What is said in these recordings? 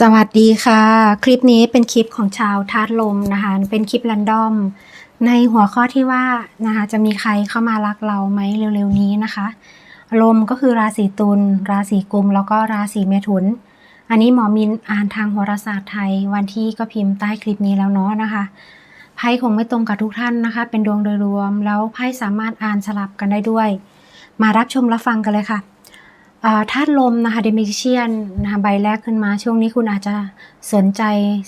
สวัสดีค่ะ คลิปนี้เป็นคลิปของชาวธาตุลมนะคะ เป็นคลิปรันดอม ในหัวข้อที่ว่านะคะจะมีใครเข้ามารักเราไหมเร็วๆนี้นะคะ ลมก็คือราศีตุลราศีกุม แล้วก็ราศีเมถุน อันนี้หมอมินอ่านทางโหราศาสตร์ไทย วันที่ก็พิมพ์ใต้คลิปนี้แล้วเนาะนะคะไพ่คงไม่ตรงกับทุกท่านนะคะ เป็นดวงโดยรวม แล้วไพ่สามารถอ่านสลับกันได้ด้วย มารับชมรับฟังกันเลยค่ะ ธาตุลมนะคะเดมิเชียนนะคะใบแรกขึ้นมา ช่วงนี้คุณอาจจะสนใจ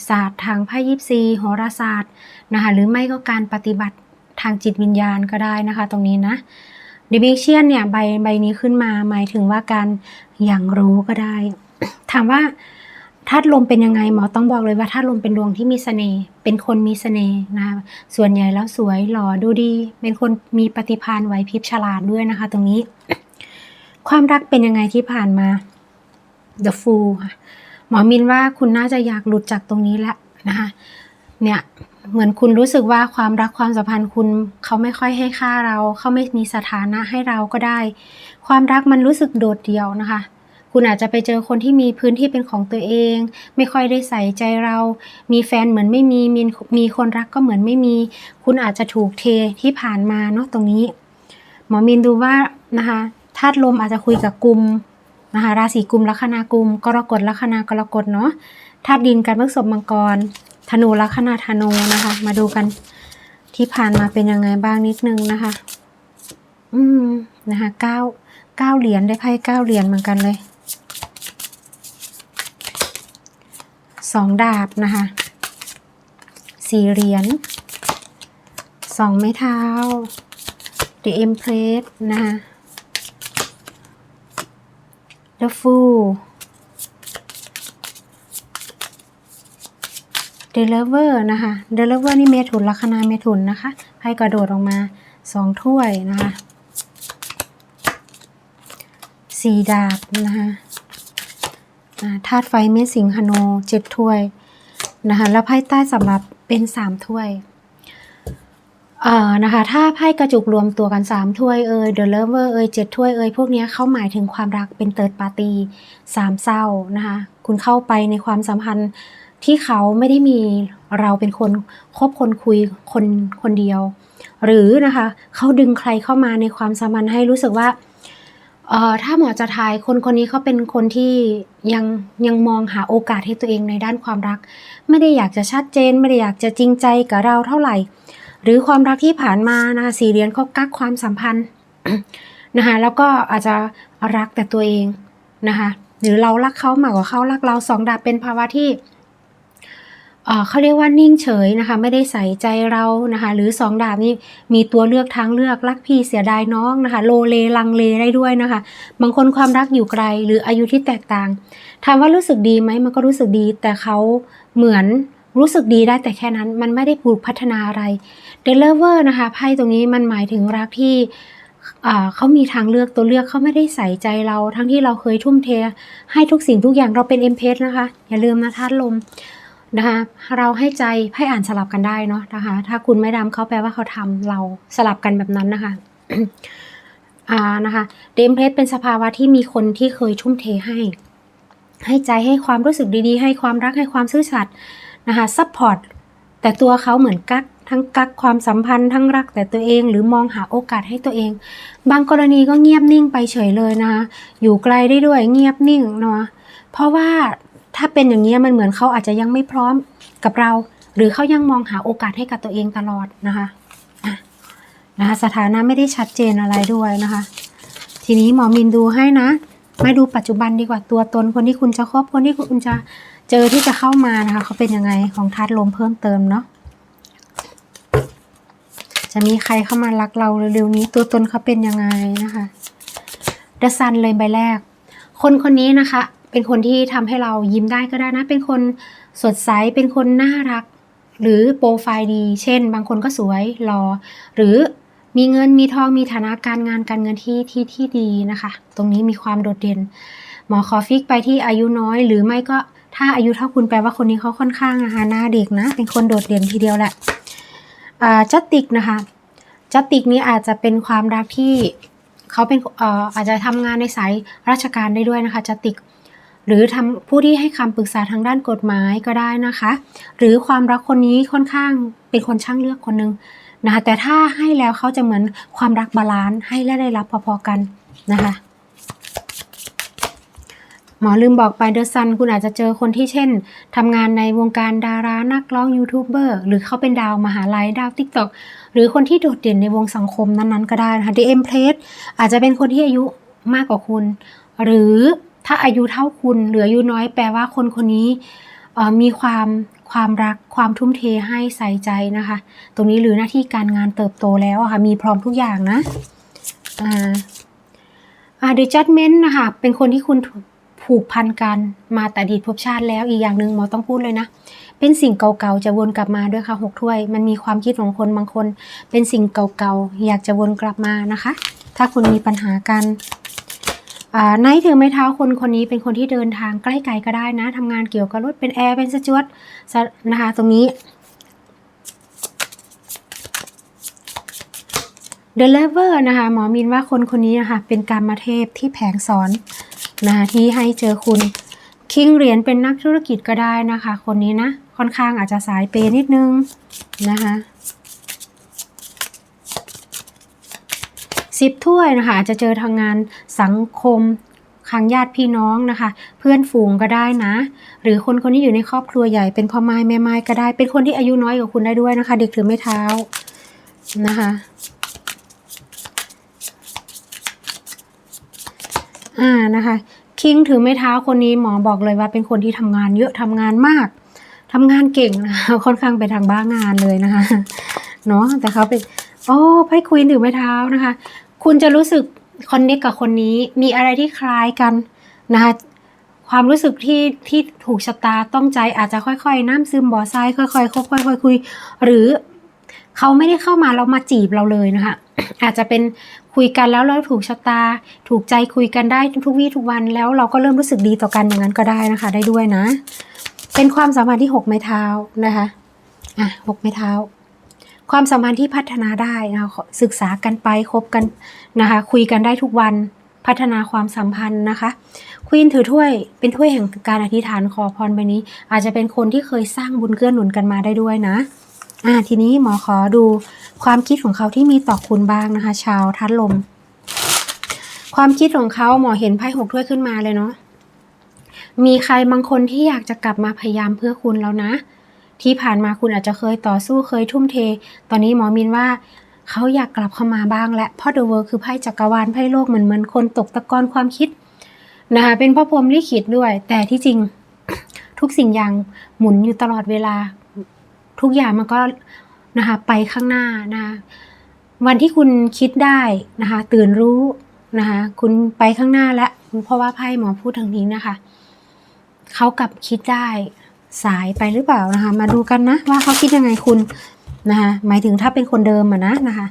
ศาสตร์ทางไพ่ยิปซีโหราศาสตร์นะคะหรือไม่ก็การปฏิบัติทางจิตวิญญาณก็ได้นะคะ ตรงนี้นะเดมิเชียนเนี่ยใบใบนี้ขึ้นมาหมายถึงว่าการอย่างรู้ก็ได้ ถามว่าธาตุลมเป็นยังไงหมอต้องบอกเลยว่าธาตุลมเป็นดวงที่มีเสน่ห์เป็นคนมีเสน่ห์นะคะส่วนใหญ่แล้วสวยหล่อดูดี เป็นคนมีปฏิภาณไหวพริบฉลาดด้วยนะคะ ตรงนี้ ความรักเป็นยังไงที่ผ่านมา The Fool ค่ะหมอมินว่าคุณน่าจะอยากหลุดจากตรงนี้แล้วนะคะเนี่ยเหมือนคุณรู้สึกว่าความรักความสัมพันธ์คุณเขาไม่ค่อยให้ค่าเรา เขาไม่มีสถานะให้เราก็ได้ ความรักมันรู้สึกโดดเดี่ยวนะคะ คุณอาจจะไปเจอคนที่มีพื้นที่เป็นของตัวเอง ไม่ค่อยได้ใส่ใจเรา มีแฟนเหมือนไม่มีมีมีคนรักก็เหมือนไม่มี คุณอาจจะถูกเทที่ผ่านมาเนาะตรงนี้ หมอมินดูว่านะคะ ธาตุลมอาจจะคุยกับกลุ่มนะคะราศีกลุ่มลัคนากุมกรกฎลัคนากรกฎเนาะธาตุดินการพฤษภมังกร ธนูลัคนาธนูนะคะ มาดูกันที่ผ่านมาเป็นยังไงบ้างนิดนึงนะคะ อืมนะคะเก้าเก้าเหรียญได้ไพ่เก้าเหรียญเหมือนกันเลยสองดาบนะคะสี่เหรียญสองไม้เท้า The Empress นะคะ The Fool The Lover นะคะ The Lover นี่เมถุนลัคนาเมถุนนะคะไพ่กระโดดออกมาสองถ้วยนะคะสี่ดาบนะคะธาตุไฟเมสิงหโนเจ็ดถ้วยนะคะแล้วไพ่ใต้สำหรับเป็นสามถ้วย เอ่อนะคะถ้าไพ่กระจุกรวมตัวกัน 3 ถ้วยเอยเดอะเลเวอร์เอยเจ็ดถ้วยเอยพวกนี้เขาหมายถึงความรักเป็นเติร์ดปาร์ตี้สามเศร้านะคะคุณเข้าไปในความสัมพันธ์ที่เขาไม่ได้มีเราเป็นคนคบคนคุยคนคนเดียว หรือนะคะเขาดึงใครเข้ามาในความสัมพันธ์ให้รู้สึกว่าเอ่อถ้าหมอจะทายคนคนนี้เขาเป็นคนที่ยังยังมองหาโอกาสให้ตัวเองในด้านความรัก ไม่ได้อยากจะชัดเจน ไม่ได้อยากจะจริงใจกับเราเท่าไหร่ หรือความรักที่ผ่านมานะคะสี่เหรียญเขากักความสัมพันธ์นะคะแล้วก็อาจจะรักแต่ตัวเองนะคะหรือเรารักเขามากกว่าเขารักเราสองดาบเป็นภาวะที่เเขาเรียกว่านิ่งเฉยนะคะ ไม่ได้ใส่ใจเรานะคะ หรือสองดาบนี้มีตัวเลือกทางเลือกรักพี่เสียดายน้องนะคะ โลเลลังเลได้ด้วยนะคะ บางคนความรักอยู่ไกลหรืออายุที่แตกต่างถามว่ารู้สึกดีไหมมันก็รู้สึกดีแต่เขาเหมือน รู้สึกดีได้แต่แค่นั้นมันไม่ได้ปลูกพัฒนาอะไรเดลเวอร์นะคะไพ่ตรงนี้มันหมายถึงรักที่เขามีทางเลือกตัวเลือกเขาไม่ได้ใส่ใจเรา ทั้งที่เราเคยทุ่มเท ให้ทุกสิ่งทุกอย่างเราเป็นเอ็มเพสนะคะ อย่าลืมนะธาตุลมนะคะเราให้ใจไพ่อ่านสลับกันได้เนาะนะคะ ถ้าคุณไม่ดำเขาแปลว่าเขาทำเราสลับกันแบบนั้นนะคะอ่านะคะเดมเพสเป็นสภาวะที่มีคนที่เคยทุ่มเทให้ ให้ใจให้ความรู้สึกดีๆ ให้ความรักให้ความซื่อสัตย์ นะคะซัพพอร์ตแต่ตัวเขาเหมือนกักทั้งกักความสัมพันธ์ทั้งรักแต่ตัวเองหรือมองหาโอกาสให้ตัวเอง บางกรณีก็เงียบนิ่งไปเฉยเลยนะคะอยู่ไกลได้ด้วยเงียบนิ่งเนาะเพราะว่าถ้าเป็นอย่างนี้มันเหมือนเขาอาจจะยังไม่พร้อมกับเรา หรือเขายังมองหาโอกาสให้กับตัวเองตลอดนะคะอะนะคะสถานะไม่ได้ชัดเจนอะไรด้วยนะคะ ทีนี้หมอมินดูให้นะ มาดูปัจจุบันดีกว่าตัวตนคนที่คุณจะคบคนที่คุณจะ เจอที่จะเข้ามานะคะเขาเป็นยังไงของทัดลมเพิ่มเติมเนาะจะมีใครเข้ามารักเราเร็วๆนี้ตัวตนเขาเป็นยังไงนะคะเดซันเลยใบแรก คนคนนี้นะคะ เป็นคนที่ทำให้เรายิ้มได้ก็ได้นะ เป็นคนสดใสเป็นคนน่ารัก หรือโปรไฟล์ดี เช่น บางคนก็สวยหล่อหรือมีเงินมีทองมีฐานะการงานการเงินที่ที่ที่ดีนะคะ ตรงนี้มีความโดดเด่น หมอขอฟิกไปที่อายุน้อย หรือไม่ก็ ถ้าอายุเท่าคุณแปลว่าคนนี้เขาค่อนข้างนะคะหน้าเด็กนะ เป็นคนโดดเด่นทีเดียวแหละจัตติกนะคะจัตติกนี้อาจจะเป็นความรักที่เขาเป็นเอ่อาจจะทำงานในสายราชการได้ด้วยนะคะจัตติก หรือทำผู้ที่ให้คำปรึกษาทางด้านกฎหมายก็ได้นะคะ หรือความรักคนนี้ค่อนข้างเป็นคนช่างเลือกคนหนึงนะคะแต่ถ้าให้แล้วเขาจะเหมือนความรักบาลานซ์ให้และได้รับพอๆกันนะคะ มอลืมบอกไปเดอะซันคุณอาจจะเจอคนที่เช่นทำงานในวงการดารานักร้องยูทูบเบอร์หรือเขาเป็นดาวมหาลัยดาวทิกตอกหรือคนที่โดดเด่นในวงสังคมนั้นๆก็ได้นะคะดีเอ็มเพลสอาจจะเป็นคนที่อายุมากกว่าคุณ หรือถ้าอายุเท่าคุณหรืออายุน้อยแปลว่าคนคนนี้มีความความรักความทุ่มเทให้ใส่ใจนะคะ ตรงนี้หรือหน้าที่การงานเติบโตแล้วะค่ะมีพร้อมทุกอย่างนะอ่าอ่า The Judgment นะคะเป็นคนที่คุณ ผูกพันกันมาแต่อดีตภพชาติแล้วอีกอย่างหนึ่งหมอต้องพูดเลยนะ เป็นสิ่งเก่าๆจะวนกลับมาด้วยค่ะหกถ้วย มันมีความคิดของคนบางคน เป็นสิ่งเก่าๆอยากจะวนกลับมานะคะ ถ้าคุณมีปัญหากันอ่าไนถือไม้เท้าคนคนนี้เป็นคนที่เดินทางใกล้ไกลก็ได้นะทำงานเกี่ยวกับรถเป็นแอร์เป็นสจวตนะคะตรงนี้ The Lover นะคะหมอมินว่าคนคนนี้นะคะเป็นการมาเทพที่แผงสอน นะที่ให้เจอคุณ คิงเหรียญเป็นนักธุรกิจก็ได้นะคะ คนนี้นะ ค่อนข้างอาจจะสายเปนิดนึงนะคะสิบถ้วยนะคะอาจจะเจอทางงานสังคมทางญาติพี่น้องนะคะ เพื่อนฝูงก็ได้นะ หรือคนคนที่อยู่ในครอบครัวใหญ่เป็นพ่อไม้แม่ไม้ก็ได้ เป็นคนที่อายุน้อยกว่าคุณได้ด้วยนะคะ เด็กถือไม่เท้านะคะ อ่านะคะ คิงถือไม้เท้าคนนี้หมอบอกเลยว่าเป็นคนที่ทำงานเยอะทำงานมากทำงานเก่งนะคะค่อนข้างไปทางบ้างานเลยนะคะเนาะแต่เขาเป็นโอ้ไพ่ควีนถือไม้เท้านะคะ คุณจะรู้สึกคอนเนคกับคนนี้มีอะไรที่คล้ายกันนะคะความรู้สึกที่ที่ถูกชะตาต้องใจอาจจะค่อยๆ น้ำซึมบ่อทรายค่อยๆคบค่อยๆคุย หรือ เขาไม่ได้เข้ามาแล้วมาจีบเราเลยนะคะอาจจะเป็นคุยกันแล้วเราถูกชะตา ถูกใจคุยกันได้ทุกวี่ทุกวันแล้วเราก็เริ่มรู้สึกดีต่อกันอย่างนั้นก็ได้นะคะ ได้ด้วยนะ เป็นความสัมพันธ์ที่หกไม้เท้านะคะอะหกไม้เท้า ความสัมพันธ์ที่พัฒนาได้นะคะศึกษากันไปคบกันนะคะ คุยกันได้ทุกวันพัฒนาความสัมพันธ์นะคะควีนถือถ้วยเป็นถ้วยแห่งการอธิษฐานขอพรใบนี้ อาจจะเป็นคนที่เคยสร้างบุญเกื้อหนุนกันมาได้ด้วยนะ อ่าทีนี้หมอขอดูความคิดของเขาที่มีต่อคุณบ้างนะคะ ชาวทัดลม ความคิดของเขาหมอเห็นไพ่หกถ้วยขึ้นมาเลยเนาะมีใครบางคนที่อยากจะกลับมาพยายามเพื่อคุณแล้วนะ ที่ผ่านมาคุณอาจจะเคยต่อสู้เคยทุ่มเท ตอนนี้หมอมินว่าเขาอยากกลับเข้ามาบ้างและพราะเดอะเวิร์คือไพ่จักรวาลไพ่โลกเหมือนเหมือนคนตกตะกอนความคิดนะคะเป็นพ่อพรมลิขิตด้วย แต่ที่จริงทุกสิ่งอย่างหมุนอยู่ตลอดเวลา ทุกอย่างมันก็นะคะไปข้างหน้านะคะวันที่คุณคิดได้นะคะตื่นรู้นะคะคุณไปข้างหน้าแล้วเพราะว่าไพ่หมอพูดทางนี้นะคะเขากลับคิดได้สายไปหรือเปล่านะคะ มาดูกันนะว่าเขาคิดยังไงคุณนะคะหมายถึงถ้าเป็นคนเดิมอะนะนะคะ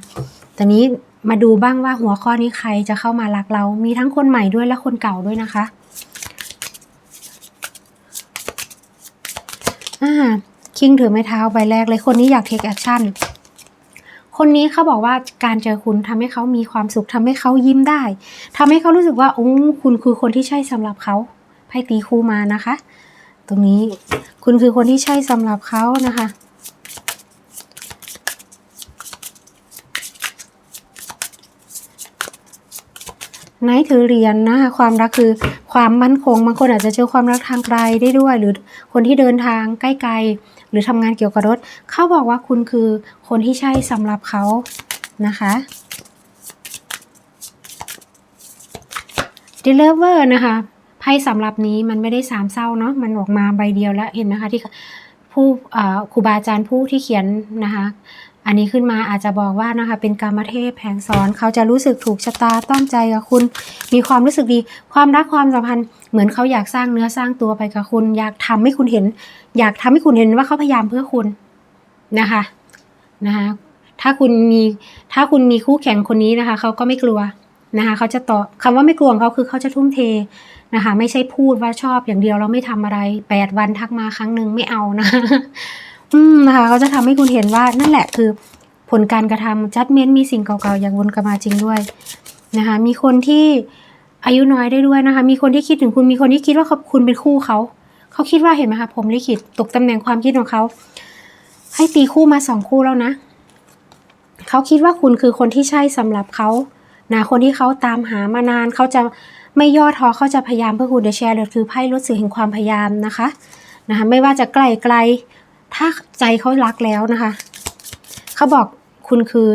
ตอนนี้มาดูบ้างว่าหัวข้อนี้ใครจะเข้ามารักเรา มีทั้งคนใหม่ด้วยและคนเก่าด้วยนะคะอ่า คิงถือไม้เท้าใบแรกเลยคนนี้อยากเทคแอคชั่นคนนี้เขาบอกว่าการเจอคุณทำให้เขามีความสุขทำให้เขายิ้มได้ทำให้เขารู้สึกว่าโอ้คุณคือคนที่ใช่สำหรับเขาไพ่ตีคู่มานะคะ ตรงนี้คุณคือคนที่ใช่สำหรับเขานะคะไนท์ถือเหรียญนะคะความรักคือความมั่นคงบางคนอาจจะเจอความรักทางไกลได้ด้วย หรือคนที่เดินทางใกล้ๆ รือทำงานเกี่ยวกับรถ เขาบอกว่าคุณคือคนที่ใช่สำหรับเขานะคะ d e l i v e r นะคะไพ่สำหรับนี้มันไม่ได้สามเศร้าเนาะมันออกมาใบเดียวแล้วเห็นไหมคะที่ผู้ครูบาอาจารย์ผู้ที่เขียนนะคะ อันนี้ขึ้นมาอาจจะบอกว่านะคะเป็นกรรมเทพแผงสอนเขาจะรู้สึกถูกชะตาต้องใจกับคุณ มีความรู้สึกดี ความรักความสัมพันธ์เหมือนเขาอยากสร้างเนื้อสร้างตัวไปกับคุณ อยากทำให้คุณเห็น อยากทำให้คุณเห็นว่าเขาพยายามเพื่อคุณนะคะนะคะถ้าคุณมีถ้าคุณมีคู่แข่งคนนี้นะคะเขาก็ไม่กลัวนะคะเขาจะต่อคำว่าไม่กลัวของเขาคือเขาจะทุ่มเทนะคะไม่ใช่พูดว่าชอบอย่างเดียวแล้วไม่ทำอะไรแปดวันทักมาครั้งหนึ่งไม่เอานะ อืมนะคะเขาจะทำให้คุณเห็นว่านั่นแหละคือผลการกระทำจัดเม้นมีสิ่งเก่าๆ อย่างวนกลับมาจริงด้วยนะคะมีคนที่อายุน้อยได้ด้วยนะคะ มีคนที่คิดถึงคุณมีคนที่คิดว่าเขาคุณเป็นคู่เขา เขาคิดว่าเห็นไหมคะผมลิขิตตกตำแหน่งความคิดของเขา ให้ตีคู่มาสองคู่แล้วนะ เขาคิดว่าคุณคือคนที่ใช่สำหรับเขานะคนที่เขาตามหามานานเขาจะไม่ย่อท้อเขาจะพยายามเพื่อคุณเดชแชร์เลยคือไพ่รู้สึกแห่งความพยายามนะคะนะคะไม่ว่าจะไกลไกล ถ้าใจเขารักแล้วนะคะ เขาบอกคุณคือ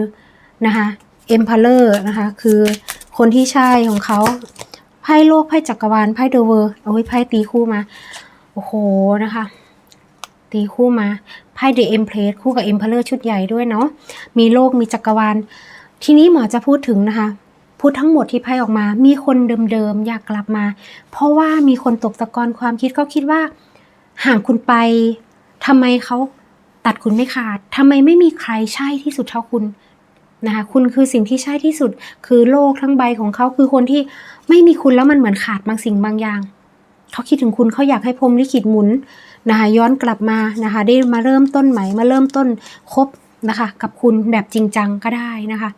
นะคะเอ็มพาเลอร์นะคะ คือคนที่ใช่ของเขาไพ่โลกไพ่จักรวาลไพ่เดอะเวอร์เอาไว้ไพ่ตีคู่มา โอ้โหนะคะ ตีคู่มาไพ่เดอะเอ็มเพลสคู่กับเอ็มพาเลอร์ชุดใหญ่ด้วยเนาะมีโลกมีจักรวาล ทีนี้หมอจะพูดถึงนะคะ พูดทั้งหมดที่ไพ่ออกมา มีคนเดิมๆอยากกลับมา เพราะว่ามีคนตกตะกอนความคิดเขาคิดว่าห่างคุณไป ทำไมเขาตัดคุณไม่ขาดทำไมไม่มีใครใช่ที่สุดเท่าคุณนะคะคุณคือสิ่งที่ใช่ที่สุด คือโลกทั้งใบของเขาคือคนที่ไม่มีคุณแล้วมันเหมือนขาดบางสิ่งบางอย่างเขาคิดถึงคุณเขาอยากให้พรมลิขิตหมุนนะคะย้อนกลับมานะคะได้มาเริ่มต้นใหม่มาเริ่มต้นคบนะคะ กับคุณแบบจริงจังก็ได้นะคะ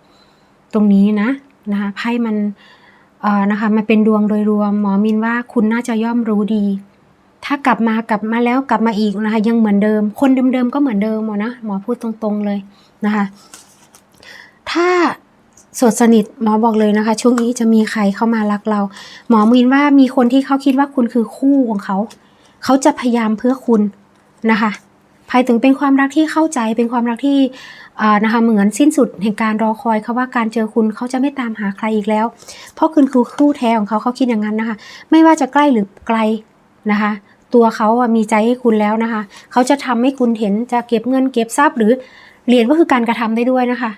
ตรงนี้นะนะคะไพ่มันเอ่อนะคะมันเป็นดวงโดยรวม หมอมินว่าคุณน่าจะย่อมรู้ดี ถ้ากลับมากลับมาแล้วกลับมาอีกนะคะ ยังเหมือนเดิม คนเดิมๆก็เหมือนเดิมหมอนะหมอพูดตรงๆเลยนะคะ ถ้าสดสนิทหมอบอกเลยนะคะ ช่วงนี้จะมีใครเข้ามารักเรา หมอมินว่ามีคนที่เขาคิดว่าคุณคือคู่ของเขา เขาจะพยายามเพื่อคุณนะคะภายถึงเป็นความรักที่เข้าใจเป็นความรักที่นะคะเหมือนสิ้นสุดแห่งการรอคอยเขาว่าการเจอคุณเขาจะไม่ตามหาใครอีกแล้ว เพราะคุณคือคู่แท้ของเขาเขาคิดอย่างนั้นนะคะ ไม่ว่าจะใกล้หรือไกลนะคะ ตัวเขาอะมีใจให้คุณแล้วนะคะ เขาจะทำให้คุณเห็นจะเก็บเงินเก็บทรัพย์ หรือเหรียญก็คือการกระทำได้ด้วยนะคะ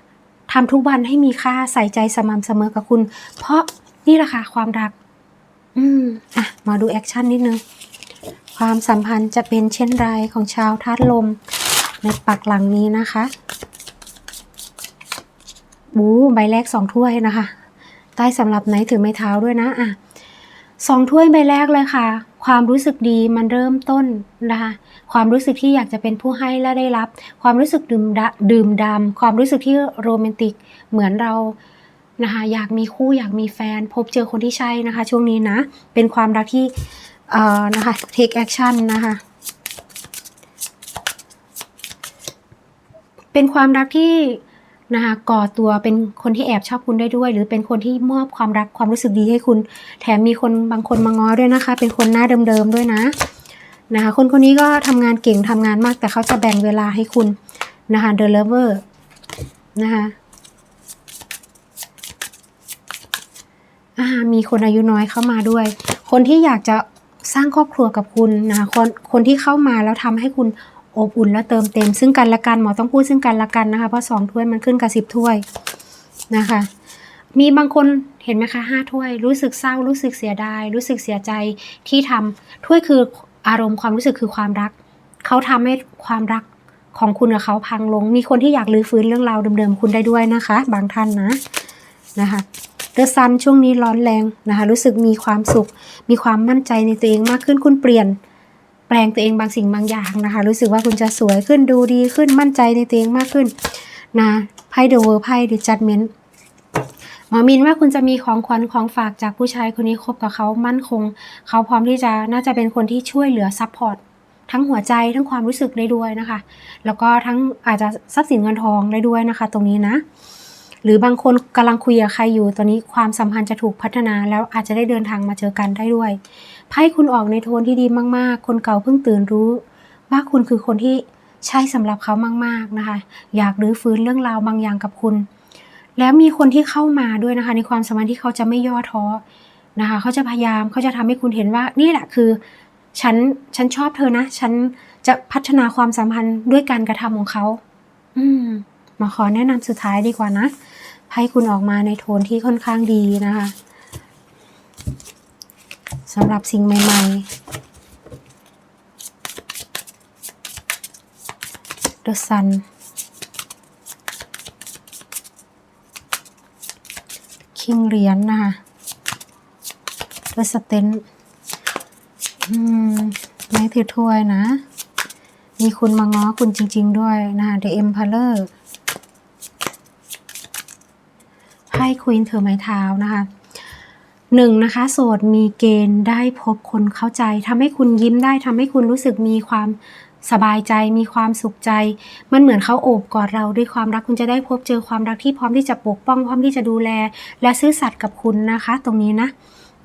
ทำทุกวันให้มีค่าใส่ใจสม่ำเสมอกับคุณ เพราะนี่แหละค่ะความรัก อืมอะมาดูแอคชั่นนิดนึง ความสัมพันธ์จะเป็นเช่นไรของชาวธาตุลม ในปักหลังนี้นะคะบูใบแรกสองถ้วยนะคะ ใต้สำหรับไหนถือไม้เท้าด้วยนะอะสองถ้วยใบแรกเลยค่ะ ความรู้สึกดีมันเริ่มต้นนะคะความรู้สึกที่อยากจะเป็นผู้ให้และได้รับ ความรู้สึกดื่มดะดื่มดำความรู้สึกที่โรแมนติกเหมือนเรานะคะอยากมีคู่อยากมีแฟน พบเจอคนที่ใช่นะคะ ช่วงนี้นะ เป็นความรักที่เอ่อนะคะ take action นะคะเป็นความรักที่ นะคะก่อตัวเป็นคนที่แอบชอบคุณได้ด้วย หรือเป็นคนที่มอบความรักความรู้สึกดีให้คุณ แถมมีคนบางคนมาง้อด้วยนะคะ เป็นคนหน้าเดิมๆด้วยนะนะคะ คนคนนี้ก็ทำงานเก่งทำงานมาก แต่เขาจะแบ่งเวลาให้คุณนะคะ The Lover นะคะมีคนอายุน้อยเข้ามาด้วย คนที่อยากจะสร้างครอบครัวกับคุณนะคะคนคนที่เข้ามาแล้วทำให้คุณ อบอุ่นและเติมเต็ม ซึ่งกันและกันหมอต้องพูดซึ่งกันและกันนะคะ เพราะสองถ้วยมันขึ้นกับสิบถ้วยนะคะ มีบางคนเห็นไหมคะห้าถ้วย รู้สึกเศร้า รู้สึกเสียดาย รู้สึกเสียใจที่ทำถ้วยคืออารมณ์ความรู้สึกคือความรัก เขาทำให้ความรักของคุณกับเขาพังลง มีคนที่อยากรื้อฟื้นเรื่องราวเดิมๆคุณได้ด้วยนะคะ บางท่านนะนะคะเดอะซันช่วงนี้ร้อนแรงนะคะ รู้สึกมีความสุข มีความมั่นใจในตัวเองมากขึ้นคุณเปลี่ยน แปลงตัวเองบางสิ่งบางอย่างนะคะ รู้สึกว่าคุณจะสวยขึ้นดูดีขึ้นมั่นใจในตัวเองมากขึ้นนะไพ่เดอะเวอร์ไพ่เดอะจัดเมนหมอมินว่าคุณจะมีของขวัญของฝากจากผู้ชายคนนี้คบกับเขามั่นคง เขาพร้อมที่จะน่าจะเป็นคนที่ช่วยเหลือซัพพอร์ตทั้งหัวใจทั้งความรู้สึกได้ด้วยนะคะ แล้วก็ทั้งอาจจะทรัพย์สินเงินทองได้ด้วยนะคะ ตรงนี้นะ หรือบางคนกำลังคุยกับใครอยู่ ตอนนี้ความสัมพันธ์จะถูกพัฒนาแล้วอาจจะได้เดินทางมาเจอกันได้ด้วยไพ่คุณออกในโทนที่ดีมาก ๆ คนเก่าเพิ่งตื่นรู้ ว่าคุณคือคนที่ใช่สำหรับเขามาก ๆ นะคะ อยากรื้อฟื้นเรื่องราวบางอย่างกับคุณ แล้วมีคนที่เข้ามาด้วยนะคะ ในความสัมพันธ์ที่เขาจะไม่ย่อท้อนะคะเขาจะพยายามเขาจะทำให้คุณเห็นว่านี่แหละคือฉันฉันชอบเธอนะ ฉันจะพัฒนาความสัมพันธ์ด้วยการกระทำของเขา อืมมาขอแนะนำสุดท้ายดีกว่านะ ให้คุณออกมาในโทนที่ค่อนข้างดีนะคะสำหรับสิ่งใหม่ ๆ The Sun คิงเหรียญนะคะ The s t e n ไม้ถือถ้วยนะ มีคุณมาง้อคุณจริง ๆ ด้วยนะคะ The Emperor ไพ่ ควีนถือไม้เท้านะคะหนึ่งนะคะโสดมีเกณฑ์ได้พบคนเข้าใจทำให้คุณยิ้มได้ทำให้คุณรู้สึกมีความสบายใจมีความสุขใจ มันเหมือนเขาโอบกอดเราด้วยความรักคุณจะได้พบเจอความรักที่พร้อมที่จะปกป้องพร้อมที่จะดูแล และซื่อสัตย์กับคุณนะคะ ตรงนี้นะ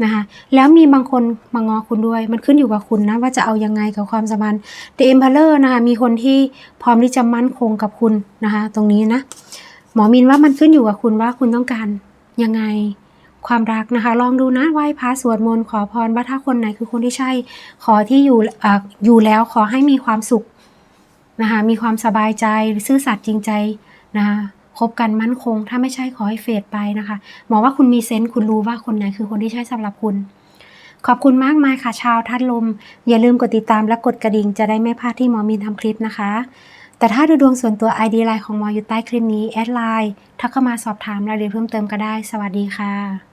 นะคะแล้วมีบางคนมางอคุณด้วย มันขึ้นอยู่กับคุณนะว่าจะเอายังไงกับความสัมพันธ์ The Emperor นะคะมีคนที่พร้อมที่จะมั่นคงกับคุณนะคะ ตรงนี้นะ มอมินว่ามันขึ้นอยู่กับคุณว่าคุณต้องการยังไงความรักนะคะ ลองดูนะไหว้พระสวดมนต์ขอพรว่าถ้าคนไหนคือคนที่ใช่ ขอที่อยู่อ่าอยู่แล้วขอให้มีความสุขนะคะมีความสบายใจซื่อสัตย์จริงใจนะคะคบกันมั่นคง ถ้าไม่ใช่ขอให้เฟดไปนะคะหมอว่าคุณมีเซนส์คุณรู้ว่าคนไหนคือคนที่ใช่สำหรับคุณ ขอบคุณมากมายค่ะชาวทัดลม อย่าลืมกดติดตามและกดกระดิ่งจะได้ไม่พลาดที่หมอมินทำคลิปนะคะ แต่ถ้าดูดวงส่วนตัว ID ไลน์ของหมออยู่ใต้คลิปนี้ แอดไลน์ทักเข้ามาสอบถามรายละเอียดเพิ่มเติมก็ได้ สวัสดีค่ะ